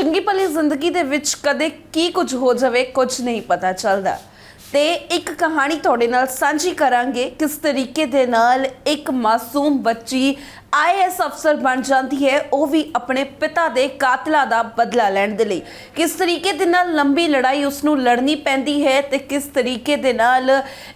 ਚੰਗੀ ਭਲੀ ਜ਼ਿੰਦਗੀ ਦੇ ਵਿੱਚ ਕਦੇ ਕੀ ਕੁਝ ਹੋ ਜਾਵੇ, ਕੁਝ ਨਹੀਂ ਪਤਾ ਚੱਲਦਾ। ਤੇ ਇੱਕ ਕਹਾਣੀ ਤੁਹਾਡੇ ਨਾਲ ਸਾਂਝੀ ਕਰਾਂਗੇ, ਕਿਸ ਤਰੀਕੇ ਦੇ ਨਾਲ ਇੱਕ ਮਾਸੂਮ ਬੱਚੀ ਆਈਐਸ ਅਫਸਰ ਬਣ ਜਾਂਦੀ ਹੈ, ਉਹ ਵੀ ਆਪਣੇ ਪਿਤਾ ਦੇ ਕਾਤਲਾਂ ਦਾ ਬਦਲਾ ਲੈਣ ਦੇ ਲਈ। ਕਿਸ ਤਰੀਕੇ ਦੇ ਨਾਲ ਲੰਬੀ ਲੜਾਈ ਉਸ ਨੂੰ ਲੜਨੀ ਪੈਂਦੀ ਹੈ ਤੇ ਕਿਸ ਤਰੀਕੇ ਦੇ ਨਾਲ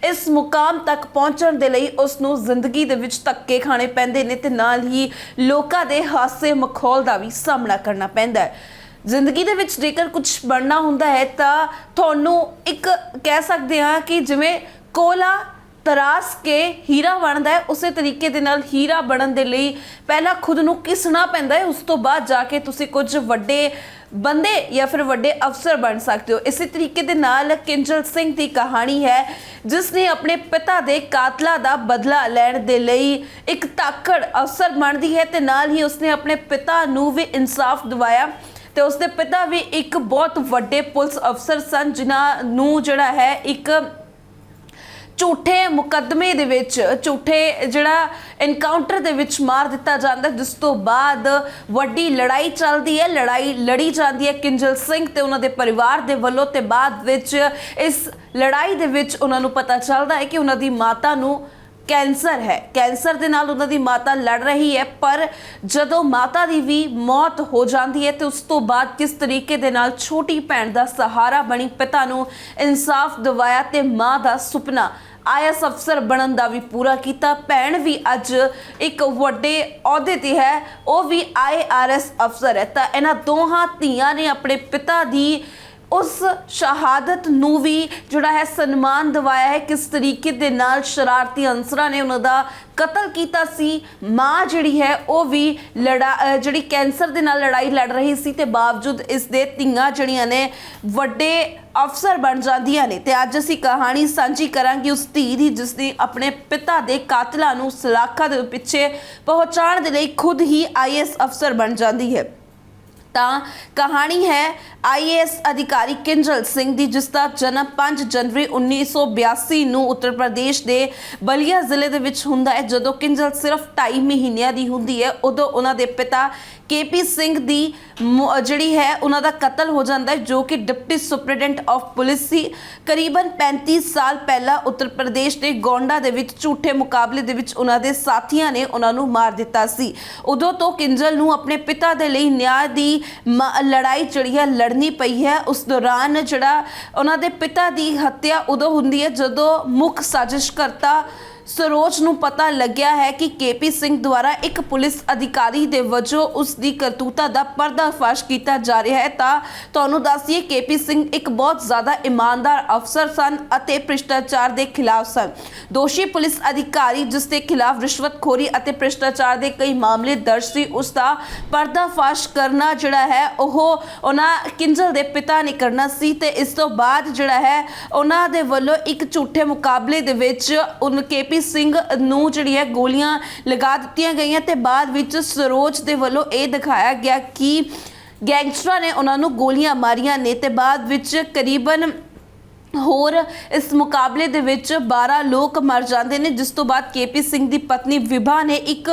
ਇਸ ਮੁਕਾਮ ਤੱਕ ਪਹੁੰਚਣ ਦੇ ਲਈ ਉਸ ਨੂੰ ਜ਼ਿੰਦਗੀ ਦੇ ਵਿੱਚ ਧੱਕੇ ਖਾਣੇ ਪੈਂਦੇ ਨੇ ਤੇ ਨਾਲ ਹੀ ਲੋਕਾਂ ਦੇ ਹਾਸੇ ਮਖੌਲ ਦਾ ਵੀ ਸਾਹਮਣਾ ਕਰਨਾ ਪੈਂਦਾ ਹੈ। ਜ਼ਿੰਦਗੀ ਦੇ ਵਿੱਚ ਜੇਕਰ ਕੁਝ ਬਣਨਾ ਹੁੰਦਾ ਹੈ ਤਾਂ ਤੁਹਾਨੂੰ ਇੱਕ ਕਹਿ ਸਕਦੇ ਹਾਂ ਕਿ ਜਿਵੇਂ ਕੋਲਾ ਤਰਾਸ ਕੇ ਹੀਰਾ ਬਣਦਾ ਹੈ, ਉਸੇ ਤਰੀਕੇ ਦੇ ਨਾਲ ਹੀਰਾ ਬਣਨ ਦੇ ਲਈ ਪਹਿਲਾਂ ਖੁਦ ਨੂੰ ਕਿਸਣਾ ਪੈਂਦਾ ਹੈ, ਉਸ ਤੋਂ ਬਾਅਦ ਜਾ ਕੇ ਤੁਸੀਂ ਕੁਝ ਵੱਡੇ ਬੰਦੇ ਜਾਂ ਫਿਰ ਵੱਡੇ ਅਫਸਰ ਬਣ ਸਕਦੇ ਹੋ। ਇਸੇ ਤਰੀਕੇ ਦੇ ਨਾਲ ਕਿੰਜਲ ਸਿੰਘ ਦੀ ਕਹਾਣੀ ਹੈ, ਜਿਸ ਨੇ ਆਪਣੇ ਪਿਤਾ ਦੇ ਕਾਤਲਾ ਦਾ ਬਦਲਾ ਲੈਣ ਦੇ ਲਈ ਇੱਕ ਤਾਕੜ ਅਫਸਰ ਬਣਦੀ ਹੈ ਤੇ ਨਾਲ ਹੀ ਉਸਨੇ ਆਪਣੇ ਪਿਤਾ ਨੂੰ ਵੀ ਇਨਸਾਫ ਦਿਵਾਇਆ। ਤੇ ਉਸਦੇ ਪਿਤਾ ਵੀ ਇੱਕ ਬਹੁਤ ਵੱਡੇ ਪੁਲਿਸ ਅਫਸਰ ਸਨ, ਜਿਨ੍ਹਾਂ ਨੂੰ ਜਿਹੜਾ ਹੈ ਇੱਕ ਝੂਠੇ ਮੁਕੱਦਮੇ ਦੇ ਵਿੱਚ, ਝੂਠੇ ਜਿਹੜਾ ਐਨਕਾਊਂਟਰ ਦੇ ਵਿੱਚ ਮਾਰ ਦਿੱਤਾ ਜਾਂਦਾ ਜਿਸ ਤੋਂ ਬਾਅਦ ਵੱਡੀ ਲੜਾਈ ਚੱਲਦੀ ਹੈ, ਲੜਾਈ ਲੜੀ ਜਾਂਦੀ ਹੈ ਕਿੰਜਲ ਸਿੰਘ ਤੇ ਉਹਨਾਂ ਦੇ ਪਰਿਵਾਰ ਦੇ ਵੱਲੋਂ ਤੇ ਬਾਅਦ ਵਿੱਚ ਇਸ ਲੜਾਈ ਦੇ ਵਿੱਚ ਉਹਨਾਂ ਨੂੰ ਪਤਾ ਚੱਲਦਾ ਹੈ ਕਿ ਉਹਨਾਂ ਦੀ ਮਾਤਾ ਨੂੰ ਕੈਂਸਰ ਹੈ। ਕੈਂਸਰ ਦੇ ਨਾਲ ਉਹਨਾਂ ਦੀ ਮਾਤਾ ਲੜ ਰਹੀ ਹੈ, ਪਰ ਜਦੋਂ ਮਾਤਾ ਦੀ ਵੀ ਮੌਤ ਹੋ ਜਾਂਦੀ ਹੈ ਤੇ ਉਸ ਤੋਂ ਬਾਅਦ ਕਿਸ ਤਰੀਕੇ ਦੇ ਨਾਲ ਛੋਟੀ ਭੈਣ ਦਾ ਸਹਾਰਾ ਬਣੀ, ਪਿਤਾ ਨੂੰ ਇਨਸਾਫ ਦਿਵਾਇਆ ਤੇ ਮਾਂ ਦਾ ਸੁਪਨਾ ਆਈਐਸ ਅਫਸਰ ਬਣਨ ਦਾ ਵੀ ਪੂਰਾ ਕੀਤਾ। ਭੈਣ ਵੀ ਅੱਜ ਇੱਕ ਵੱਡੇ ਅਹੁਦੇ ਤੇ ਹੈ, ਉਹ ਵੀ ਆਈਆਰਐਸ ਅਫਸਰ ਹੈ। ਤਾਂ ਇਹਨਾਂ ਦੋਹਾਂ ਧੀਆਂ ਨੇ ਆਪਣੇ ਪਿਤਾ ਦੀ ਉਸ ਸ਼ਹਾਦਤ ਨੂੰ ਵੀ ਜਿਹੜਾ ਹੈ ਸਨਮਾਨ ਦਿਵਾਇਆ ਹੈ, ਕਿਸ ਤਰੀਕੇ ਦੇ ਨਾਲ ਸ਼ਰਾਰਤੀ ਅਨਸਰਾਂ ਨੇ ਉਹਨਾਂ ਦਾ ਕਤਲ ਕੀਤਾ ਸੀ। ਮਾਂ ਜਿਹੜੀ ਹੈ, ਉਹ ਵੀ ਲੜਾ ਜਿਹੜੀ ਕੈਂਸਰ ਦੇ ਨਾਲ ਲੜਾਈ ਲੜ ਰਹੀ ਸੀ ਤੇ ਬਾਵਜੂਦ ਇਸ ਦੇ ਧੀਆਂ ਜਿਹੜੀਆਂ ਨੇ, ਵੱਡੇ ਅਫਸਰ ਬਣ ਜਾਂਦੀਆਂ ਨੇ। ਤੇ ਅੱਜ ਅਸੀਂ ਕਹਾਣੀ ਸਾਂਝੀ ਕਰਾਂਗੇ ਉਸ ਧੀ ਦੀ, ਜਿਸ ਨੇ ਆਪਣੇ ਪਿਤਾ ਦੇ ਕਾਤਲਾਂ ਨੂੰ ਸਲਾਖਾਂ ਦੇ ਪਿੱਛੇ ਪਹੁੰਚਾਉਣ ਦੇ ਲਈ ਖੁਦ ਹੀ ਆਈਐਸ ਅਫਸਰ ਬਣ ਜਾਂਦੀ ਹੈ। ਤਾਂ ਕਹਾਣੀ ਹੈ ਆਈਏਐਸ ਅਧਿਕਾਰੀ ਕਿੰਜਲ ਸਿੰਘ ਦੀ, ਜਿਸ ਦਾ ਜਨਮ 5 ਜਨਵਰੀ 1982 ਨੂੰ ਉੱਤਰ ਪ੍ਰਦੇਸ਼ ਦੇ ਬਲੀਆ ਜ਼ਿਲ੍ਹੇ ਦੇ ਵਿੱਚ ਹੁੰਦਾ ਹੈ। ਜਦੋਂ ਕਿੰਜਲ ਸਿਰਫ 2.5 ਮਹੀਨਿਆਂ ਦੀ ਹੁੰਦੀ ਹੈ, ਉਦੋਂ ਉਹਨਾਂ ਦੇ ਪਿਤਾ ਕੇਪੀ ਸਿੰਘ ਦੀ ਮ- ਜਿਹੜੀ ਹੈ, ਉਹਨਾਂ ਦਾ ਕਤਲ ਹੋ ਜਾਂਦਾ ਹੈ, ਜੋ ਕਿ ਡਿਪਟੀ ਸੁਪਰਡੈਂਟ ਆਫ ਪੁਲਿਸ ਸੀ। ਕਰੀਬਨ 35 ਸਾਲ ਪਹਿਲਾਂ ਉੱਤਰ ਪ੍ਰਦੇਸ਼ ਦੇ ਗੋਂਡਾ ਦੇ ਵਿੱਚ ਝੂਠੇ ਮੁਕਾਬਲੇ ਦੇ ਵਿੱਚ ਉਹਨਾਂ ਦੇ ਸਾਥੀਆਂ ਨੇ ਉਹਨਾਂ ਨੂੰ ਮਾਰ ਦਿੱਤਾ ਸੀ। ਉਦੋਂ ਤੋਂ ਕਿੰਜਲ ਨੂੰ ਆਪਣੇ ਪਿਤਾ ਦੇ ਲਈ ਨਿਆਂ ਦੀ ਮ- ਲੜਾਈ ਜਿਹੜੀ ਹੈ, ਲੜਨੀ ਪਈ ਹੈ। ਉਸ ਦੌਰਾਨ ਜਿਹੜਾ ਉਹਨਾਂ ਦੇ ਪਿਤਾ ਦੀ ਹੱਤਿਆ ਉਦੋਂ ਹੁੰਦੀ ਹੈ, ਜਦੋਂ ਮੁੱਖ ਸਾਜ਼ਿਸ਼ਕਰਤਾ ਸਰੋਜ ਨੂੰ ਪਤਾ ਲੱਗਿਆ ਹੈ ਕਿ ਕੇਪੀ ਸਿੰਘ ਦੁਆਰਾ ਇੱਕ ਪੁਲਿਸ ਅਧਿਕਾਰੀ ਦੇ ਵਜੋਂ ਉਸ ਦੀ ਕਰਤੂਤਾ ਦਾ ਪਰਦਾਫਾਸ਼ ਕੀਤਾ ਜਾ ਰਿਹਾ ਹੈ। ਤਾਂ ਤੁਹਾਨੂੰ ਦੱਸੀਏ ਕੇਪੀ ਸਿੰਘ ਇੱਕ ਬਹੁਤ ਜ਼ਿਆਦਾ ਇਮਾਨਦਾਰ ਅਫਸਰ ਸਨ ਅਤੇ ਭ੍ਰਿਸ਼ਟਾਚਾਰ ਦੇ ਖਿਲਾਫ ਸਨ। ਦੋਸ਼ੀ ਪੁਲਿਸ ਅਧਿਕਾਰੀ ਜਿਸ ਦੇ ਖਿਲਾਫ ਰਿਸ਼ਵਤਖੋਰੀ ਅਤੇ ਭ੍ਰਿਸ਼ਟਾਚਾਰ ਦੇ ਕਈ ਮਾਮਲੇ ਦਰਜ ਸੀ, ਉਸ ਦਾ ਪਰਦਾਫਾਸ਼ ਕਰਨਾ ਜਿਹੜਾ ਹੈ, ਉਹ ਉਹਨਾਂ ਕਿੰਜਲ ਦੇ ਪਿਤਾ ਨੇ ਕਰਨਾ ਸੀ ਤੇ ਇਸ ਤੋਂ ਬਾਅਦ ਜਿਹੜਾ ਹੈ, ਉਹਨਾਂ ਦੇ ਵੱਲੋਂ ਇੱਕ ਝੂਠੇ ਮੁਕਾਬਲੇ ਦੇ ਵਿੱਚ ਉਨ ਕੇਪੀ ਸਿੰਘ ਨੂੰ ਜਿਹੜੀ ਹੈ ਗੋਲੀਆਂ ਲਗਾ ਦਿੱਤੀਆਂ ਗਈਆਂ ਤੇ ਬਾਅਦ ਵਿੱਚ ਸਰੋਜ ਦੇ ਵੱਲੋਂ ਇਹ ਦਿਖਾਇਆ ਗਿਆ ਕਿ ਗੈਂਗਸਟਰਾਂ ਨੇ ਉਹਨਾਂ ਨੂੰ ਗੋਲੀਆਂ ਮਾਰੀਆਂ ਨੇ ਤੇ ਬਾਅਦ ਵਿੱਚ ਕਰੀਬਨ ਹੋਰ ਇਸ ਮੁਕਾਬਲੇ ਦੇ ਵਿੱਚ 12 ਲੋਕ ਮਰ ਜਾਂਦੇ ਨੇ, ਜਿਸ ਤੋਂ ਬਾਅਦ ਕੇਪੀ ਸਿੰਘ ਦੀ ਪਤਨੀ ਵਿਭਾ ਨੇ ਇੱਕ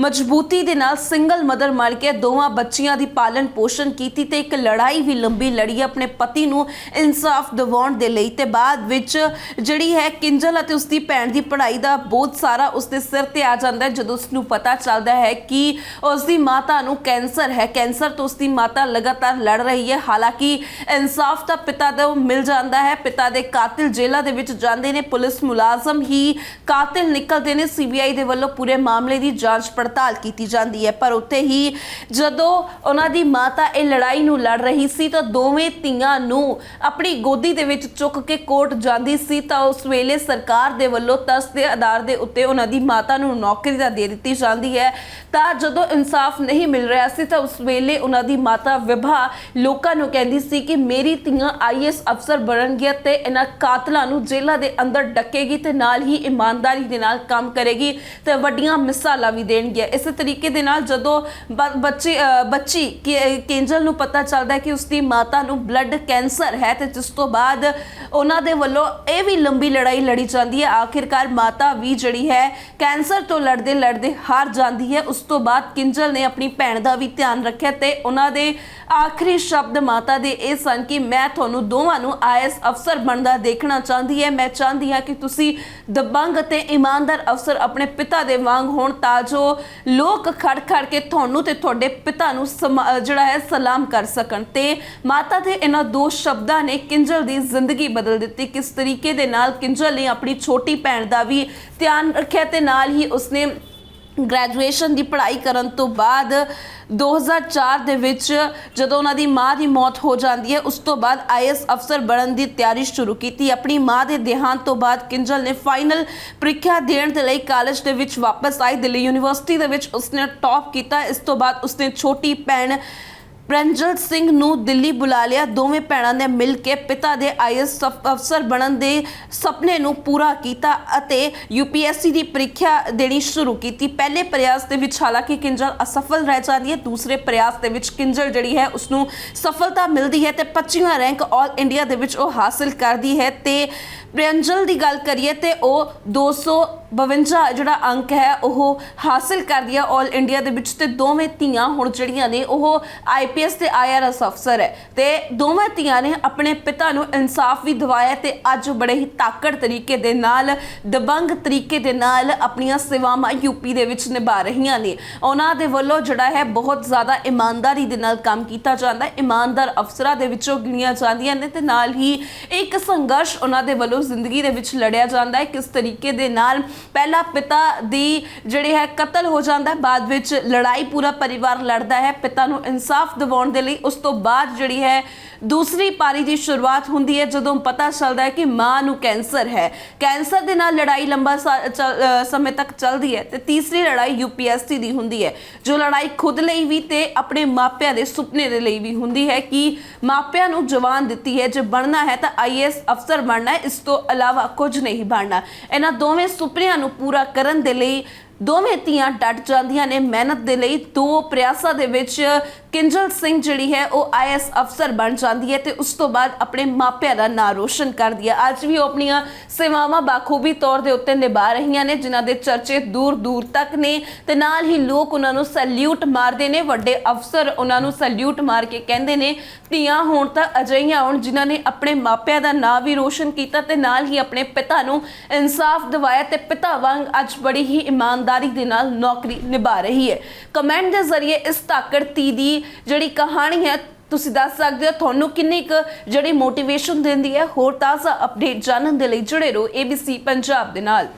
ਮਜ਼ਬੂਤੀ ਦੇ ਨਾਲ ਸਿੰਗਲ ਮਦਰ ਮਰ ਕੇ ਦੋਵਾਂ ਬੱਚੀਆਂ ਦੀ ਪਾਲਣ ਪੋਸ਼ਣ ਕੀਤੀ ਤੇ ਇੱਕ ਲੜਾਈ ਵੀ ਲੰਬੀ ਲੜੀ ਆਪਣੇ ਪਤੀ ਨੂੰ ਇਨਸਾਫ ਦਿਵਾਉਣ ਦੇ ਲਈ ਤੇ ਬਾਅਦ ਵਿੱਚ ਜਿਹੜੀ ਹੈ ਕਿੰਜਲ ਅਤੇ ਉਸ ਦੀ ਭੈਣ ਦੀ ਪੜ੍ਹਾਈ ਦਾ ਬਹੁਤ ਸਾਰਾ ਉਸ ਦੇ ਸਿਰ ਤੇ ਆ ਜਾਂਦਾ ਹੈ, ਜਦੋਂ ਉਸ ਨੂੰ ਪਤਾ ਚੱਲਦਾ ਹੈ ਕਿ ਉਸ ਦੀ ਮਾਤਾ ਨੂੰ ਕੈਂਸਰ ਹੈ। ਕੈਂਸਰ ਤੋਂ ਉਸ ਦੀ ਮਾਤਾ ਲਗਾਤਾਰ ਲੜ ਰਹੀ ਹੈ। ਹਾਲਾਂਕਿ ਇਨਸਾਫ ਤਾਂ ਪਿਤਾ ਦਾ ਮਿਲ ਜਾਂਦਾ ਹੈ, ਪਿਤਾ ਦੇ ਕਾਤਿਲ ਜੇਲ੍ਹਾਂ ਦੇ ਵਿੱਚ ਜਾਂਦੇ ਨੇ। ਪੁਲਿਸ ਮੁਲਾਜ਼ਮ ਹੀ ਕਾਤਿਲ ਨਿਕਲਦੇ ਨੇ। ਸੀਬੀਆਈ ਦੇ ਵੱਲੋਂ ਪੂਰੇ ਮਾਮਲੇ ਦੀ ਜਾਂਚ ਪੜਤਾਲ ਕੀਤੀ ਜਾਂਦੀ ਹੈ। ਪਰ ਉੱਥੇ ਹੀ ਜਦੋਂ ਉਹਨਾਂ ਦੀ ਮਾਤਾ ਇਹ ਲੜਾਈ ਨੂੰ ਲੜ ਰਹੀ ਸੀ, ਤਾਂ ਦੋਵੇਂ ਧੀਆਂ ਨੂੰ ਆਪਣੀ ਗੋਦੀ ਦੇ ਵਿੱਚ ਚੁੱਕ ਕੇ ਕੋਰਟ ਜਾਂਦੀ ਸੀ, ਤਾਂ ਉਸ ਵੇਲੇ ਸਰਕਾਰ ਦੇ ਵੱਲੋਂ ਤਰਸ ਦੇ ਆਧਾਰ ਦੇ ਉੱਤੇ ਉਹਨਾਂ ਦੀ ਮਾਤਾ ਨੂੰ ਨੌਕਰੀ ਦਾ ਦੇ ਦਿੱਤੀ ਜਾਂਦੀ ਹੈ। ਤਾਂ ਜਦੋਂ ਇਨਸਾਫ ਨਹੀਂ ਮਿਲ ਰਿਹਾ ਸੀ, ਤਾਂ ਉਸ ਵੇਲੇ ਉਹਨਾਂ ਦੀ ਮਾਤਾ ਵਿਭਾ ਲੋਕਾਂ ਨੂੰ ਕਹਿੰਦੀ ਸੀ ਕਿ, ਮੇਰੀ ਧੀਆਂ ਆਈਐਸ ਅਫਸਰ ਬਣਨਗੀਆਂ ਤੇ ਤੇ ਇਹਨਾਂ ਕਾਤਲਾਂ ਨੂੰ ਜੇਲ੍ਹਾਂ ਦੇ ਅੰਦਰ ਡੱਕੇਗੀ ਤੇ ਨਾਲ ਹੀ ਇਮਾਨਦਾਰੀ ਦੇ ਨਾਲ ਕੰਮ ਕਰੇਗੀ ਤੇ ਵੱਡੀਆਂ ਮਿਸਾਲਾਂ ਵੀ ਦੇਣਗੀ ਇਸੇ ਤਰੀਕੇ ਦੇ ਨਾਲ ਜਦੋਂ ਬ- ਬੱਚੀ ਅ, ਕੇਂਜਲ ਨੂੰ ਪਤਾ ਚੱਲਦਾ ਹੈ ਕਿ ਉਸਦੀ ਮਾਤਾ ਨੂੰ ਬਲੱਡ ਕੈਂਸਰ ਹੈ ਤੇ ਜਿਸ ਤੋਂ ਬਾਅਦ ਉਹਨਾਂ ਦੇ ਵੱਲੋਂ ਇਹ ਵੀ ਲੰਬੀ ਲੜਾਈ ਲੜੀ ਜਾਂਦੀ ਹੈ। ਆਖਿਰਕਾਰ ਮਾਤਾ ਵੀ ਜਿਹੜੀ ਹੈ ਕੈਂਸਰ ਤੋਂ ਲੜਦੇ ਲੜਦੇ ਹਾਰ ਜਾਂਦੀ ਹੈ। ਉਸ ਤੋਂ ਬਾਅਦ ਕਿੰਜਲ ਨੇ ਆਪਣੀ ਭੈਣ ਦਾ ਵੀ ਧਿਆਨ ਰੱਖਿਆ ਤੇ ਉਹਨਾਂ ਦੇ ਆਖਰੀ ਸ਼ਬਦ ਮਾਤਾ ਦੇ ਇਹ ਸਨ ਕਿ ਮੈਂ ਤੁਹਾਨੂੰ ਦੋਵਾਂ ਨੂੰ ਆਈਐਸ ਅਫਸਰ ਬਣਦਾ, ਦੇਖਣਾ ਚਾਹੁੰਦੀ ਹੈ। ਮੈਂ ਚਾਹੁੰਦੀ ਹਾਂ ਕਿ ਤੁਸੀਂ ਦਬੰਗ ਅਤੇ ਇਮਾਨਦਾਰ ਅਫਸਰ ਆਪਣੇ ਪਿਤਾ ਦੇ ਵਾਂਗ ਹੋਣ ਤਾਂ ਜੋ ਲੋਕ ਖੜ ਖੜ ਕੇ ਤੁਹਾਨੂੰ ਤੇ ਤੁਹਾਡੇ ਪਿਤਾ ਨੂੰ ਸਮਾ- ਜਿਹੜਾ ਹੈ, ਸਲਾਮ ਕਰ ਸਕਣ। ਤੇ ਮਾਤਾ ਦੇ ਇਹਨਾਂ ਦੋ ਸ਼ਬਦਾਂ ਨੇ ਕਿੰਜਲ ਦੀ ਜ਼ਿੰਦਗੀ ਬਦਲ ਦਿੱਤੀ। ਕਿਸ ਤਰੀਕੇ ਦੇ ਨਾਲ ਕਿੰਜਲ ਨੇ ਆਪਣੀ ਛੋਟੀ ਭੈਣ ਦਾ ਵੀ ਧਿਆਨ ਰੱਖਿਆ ਤੇ ਨਾਲ ਹੀ ਉਸਨੇ ਗ੍ਰੈਜੂਏਸ਼ਨ ਦੀ ਪੜ੍ਹਾਈ ਕਰਨ ਤੋਂ ਬਾਅਦ 2004 ਦੇ ਵਿੱਚ ਜਦੋਂ ਉਹਨਾਂ ਦੀ ਮਾਂ ਦੀ ਮੌਤ ਹੋ ਜਾਂਦੀ ਹੈ, ਉਸ ਤੋਂ ਬਾਅਦ ਆਈਐਸ ਅਫਸਰ ਬਣਨ ਦੀ ਤਿਆਰੀ ਸ਼ੁਰੂ ਕੀਤੀ। ਆਪਣੀ ਮਾਂ ਦੇ ਦੇਹਾਂਤ ਤੋਂ ਬਾਅਦ ਕਿੰਜਲ ਨੇ ਫਾਈਨਲ ਪ੍ਰੀਖਿਆ ਦੇਣ ਦੇ ਲਈ ਕਾਲਜ ਦੇ ਵਿੱਚ ਵਾਪਸ ਆਈ। ਦਿੱਲੀ ਯੂਨੀਵਰਸਿਟੀ ਦੇ ਵਿੱਚ ਉਸਨੇ ਟੌਪ ਕੀਤਾ। ਇਸ ਤੋਂ ਬਾਅਦ ਉਸਨੇ ਛੋਟੀ ਭੈਣ ਪ੍ਰੰਜਲ ਸਿੰਘ ਨੂੰ ਦਿੱਲੀ ਬੁਲਾ ਲਿਆ। ਦੋਵੇਂ ਭੈਣਾਂ ਨੇ ਮਿਲ ਕੇ ਪਿਤਾ ਦੇ ਆਈਐਸ ਅਫਸਰ ਬਣਨ ਦੇ ਸੁਪਨੇ ਨੂੰ ਪੂਰਾ ਕੀਤਾ ਅਤੇ ਯੂਪੀਐਸਸੀ ਦੀ ਪ੍ਰੀਖਿਆ ਦੇਣੀ ਸ਼ੁਰੂ ਕੀਤੀ। ਪਹਿਲੇ ਪ੍ਰਯਾਸ ਦੇ ਵਿੱਚ ਹਾਲਾਂਕਿ ਕਿੰਜਲ ਅਸਫਲ ਰਹਿ ਜਾਂਦੀ ਹੈ, ਦੂਸਰੇ ਪ੍ਰਯਾਸ ਦੇ ਵਿੱਚ ਕਿੰਜਲ ਜਿਹੜੀ ਹੈ ਉਸ ਨੂੰ ਸਫਲਤਾ ਮਿਲਦੀ ਹੈ ਤੇ 25ਵਾਂ ਰੈਂਕ ਆਲ ਇੰਡੀਆ ਦੇ ਵਿੱਚ ਉਹ ਹਾਸਲ ਕਰਦੀ ਹੈ ਤੇ ਪ੍ਰਿੰਜਲ ਦੀ ਗੱਲ ਕਰੀਏ ਤੇ ਉਹ 252 ਜਿਹੜਾ ਅੰਕ ਹੈ, ਉਹ ਹਾਸਲ ਕਰਦੀ ਹੈ ਆਲ ਇੰਡੀਆ ਦੇ ਵਿੱਚ ਤੇ ਦੋਵੇਂ ਧੀਆਂ ਹੁਣ ਜਿਹੜੀਆਂ ਨੇ, ਉਹ ਆਈਪੀਐਸ ਤੇ ਆਈਆਰਐਸ ਅਫਸਰ ਹੈ ਤੇ ਦੋਵੇਂ ਧੀਆਂ ਨੇ ਆਪਣੇ ਪਿਤਾ ਨੂੰ ਇਨਸਾਫ ਵੀ ਦਿਵਾਇਆ ਤੇ ਅੱਜ ਬੜੇ ਹੀ ਤਾਕੜ ਤਰੀਕੇ ਦੇ ਨਾਲ, ਦਬੰਗ ਤਰੀਕੇ ਦੇ ਨਾਲ ਆਪਣੀਆਂ ਸੇਵਾਵਾਂ ਯੂਪੀ ਦੇ ਵਿੱਚ ਨਿਭਾ ਰਹੀਆਂ ਨੇ। ਉਹਨਾਂ ਦੇ ਵੱਲੋਂ ਜਿਹੜਾ ਹੈ, ਬਹੁਤ ਜ਼ਿਆਦਾ ਇਮਾਨਦਾਰੀ ਦੇ ਨਾਲ ਕੰਮ ਕੀਤਾ ਜਾਂਦਾ ਹੈ। ਇਮਾਨਦਾਰ ਅਫਸਰਾਂ ਦੇ ਵਿੱਚੋਂ ਗਿਣੀਆਂ ਜਾਂਦੀਆਂ ਨੇ ਤੇ ਨਾਲ ਹੀ ਇੱਕ ਸੰਘਰਸ਼ ਉਹਨਾਂ ਦੇ ਵੱਲੋਂ ਜ਼ਿੰਦਗੀ ਦੇ ਵਿੱਚ ਲੜਿਆ ਜਾਂਦਾ ਹੈ, ਕਿਸ ਤਰੀਕੇ ਦੇ ਨਾਲ ਪਹਿਲਾ ਪਿਤਾ ਦੀ ਜਿਹੜੇ ਹੈ ਕਤਲ ਹੋ ਜਾਂਦਾ ਬਾਅਦ ਵਿੱਚ ਲੜਾਈ ਪੂਰਾ ਪਰਿਵਾਰ ਲੜਦਾ ਹੈ, ਪਿਤਾ ਨੂੰ ਇਨਸਾਫ ਦਿਵਾਉਣ ਦੇ ਲਈ ਉਸ ਤੋਂ ਬਾਅਦ ਜਿਹੜੀ ਹੈ ਦੂਸਰੀ ਪਾਰੀ ਦੀ ਸ਼ੁਰੂਆਤ ਹੁੰਦੀ ਹੈ, ਜਦੋਂ ਪਤਾ ਚੱਲਦਾ ਹੈ ਕਿ ਮਾਂ ਨੂੰ ਕੈਂਸਰ ਹੈ। ਕੈਂਸਰ ਦੇ ਨਾਲ ਲੜਾਈ ਲੰਬਾ ਸਮੇਂ ਤੱਕ ਚੱਲਦੀ ਹੈ ਤੇ ਤੀਸਰੀ ਲੜਾਈ ਯੂਪੀਐਸਸੀ ਦੀ ਹੁੰਦੀ ਹੈ, ਜੋ ਲੜਾਈ ਖੁਦ ਲਈ ਵੀ ਤੇ ਆਪਣੇ ਮਾਪਿਆਂ ਦੇ ਸੁਪਨੇ ਦੇ ਲਈ ਵੀ ਹੁੰਦੀ ਹੈ ਕਿ ਮਾਪਿਆਂ ਨੂੰ ਜਵਾਨ ਦਿੱਤੀ ਹੈ, ਜੇ ਬਣਨਾ ਹੈ ਤਾਂ ਆਈਐਸ ਅਫਸਰ ਬਣਨਾ ਹੈ, ਇਸ ਤੋਂ ਇਲਾਵਾ ਕੁਝ ਨਹੀਂ ਬਣਨਾ। ਇਹਨਾਂ ਦੋਵੇਂ ਸੁਪਨਿਆਂ ਨੂੰ ਪੂਰਾ ਕਰਨ ਦੇ ਲਈ ਦੋਵੇਂ ਧੀਆਂ ਡਟ ਜਾਂਦੀਆਂ ਨੇ। ਮਿਹਨਤ ਦੇ ਲਈ ਦੋ ਪ੍ਰਯਾਸਾਂ ਦੇ ਵਿੱਚ ਕਿੰਜਲ ਸਿੰਘ ਜਿਹੜੀ ਹੈ, ਉਹ ਆਈਐਸ ਅਫਸਰ ਬਣ ਜਾਂਦੀ ਹੈ ਤੇ ਉਸ ਤੋਂ ਬਾਅਦ ਆਪਣੇ ਮਾਪਿਆਂ ਦਾ ਨਾਂ ਰੋਸ਼ਨ ਕਰਦੀ ਹੈ। ਅੱਜ ਵੀ ਉਹ ਆਪਣੀਆਂ ਸੇਵਾਵਾਂ ਬਾਖੂਬੀ ਤੌਰ ਦੇ ਉੱਤੇ ਨਿਭਾ ਰਹੀਆਂ ਨੇ, ਜਿਨ੍ਹਾਂ ਦੇ ਚਰਚੇ ਦੂਰ ਦੂਰ ਤੱਕ ਨੇ ਤੇ ਨਾਲ ਹੀ ਲੋਕ ਉਹਨਾਂ ਨੂੰ ਸੈਲੂਟ ਮਾਰਦੇ ਨੇ। ਵੱਡੇ ਅਫਸਰ ਉਹਨਾਂ ਨੂੰ ਸੈਲੂਟ ਮਾਰ ਕੇ ਕਹਿੰਦੇ ਨੇ, ਧੀਆਂ ਹੋਣ ਤਾਂ ਅਜਿਹੀਆਂ ਹੋਣ ਜਿਨ੍ਹਾਂ ਨੇ ਆਪਣੇ ਮਾਪਿਆਂ ਦਾ ਨਾਂ ਵੀ ਰੋਸ਼ਨ ਕੀਤਾ ਤੇ ਨਾਲ ਹੀ ਆਪਣੇ ਪਿਤਾ ਨੂੰ ਇਨਸਾਫ ਦਿਵਾਇਆ ਤੇ ਪਿਤਾ ਵਾਂਗ ਅੱਜ ਬੜੀ ਹੀ ਇਮਾਨਦਾਰ ਦੇ ਨਾਲ ਨੌਕਰੀ ਨਿਭਾ ਰਹੀ ਹੈ। ਕਮੈਂਟ ਦੇ ਜ਼ਰੀਏ ਇਸ ਤਾਕੜ ਧੀ ਦੀ ਜਿਹੜੀ ਕਹਾਣੀ ਹੈ, ਤੁਸੀਂ ਦੱਸ ਸਕਦੇ ਹੋ, ਤੁਹਾਨੂੰ ਕਿੰਨੀ ਕੁ ਜਿਹੜੀ ਮੋਟੀਵੇਸ਼ਨ ਦਿੰਦੀ ਹੈ, ਹੋਰ ਤਾਜ਼ਾ ਅਪਡੇਟ ਜਾਣਨ ਦੇ ਲਈ ਜੁੜੇ ਰਹੋ ABC ਪੰਜਾਬ ਦੇ ਨਾਲ।